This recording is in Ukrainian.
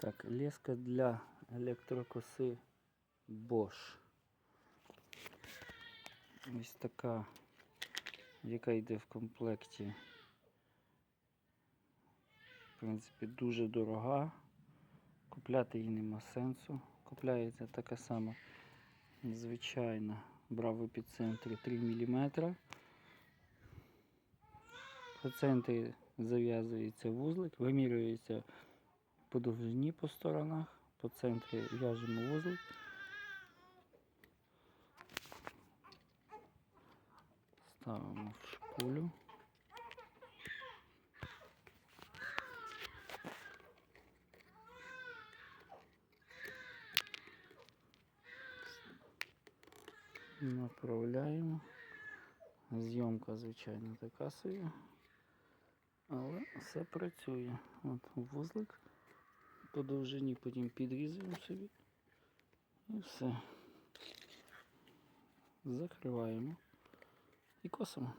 Так, леска для електрокоси Bosch. Ось така, яка йде в комплекті. В принципі, дуже дорога. Купляти її нема сенсу. Купляється така сама звичайна. Брав в епіцентрі 3 мм. По центрі зав'язується вузлик, вимірюється по довжині по сторонах, по центрі в'яжемо вузлик. Ставимо в шпулю. Направляємо. Зйомка, звичайно, така собі. Але все працює. От вузлик по довжині, потім підрізуємо собі. І все. Закриваємо і косимо.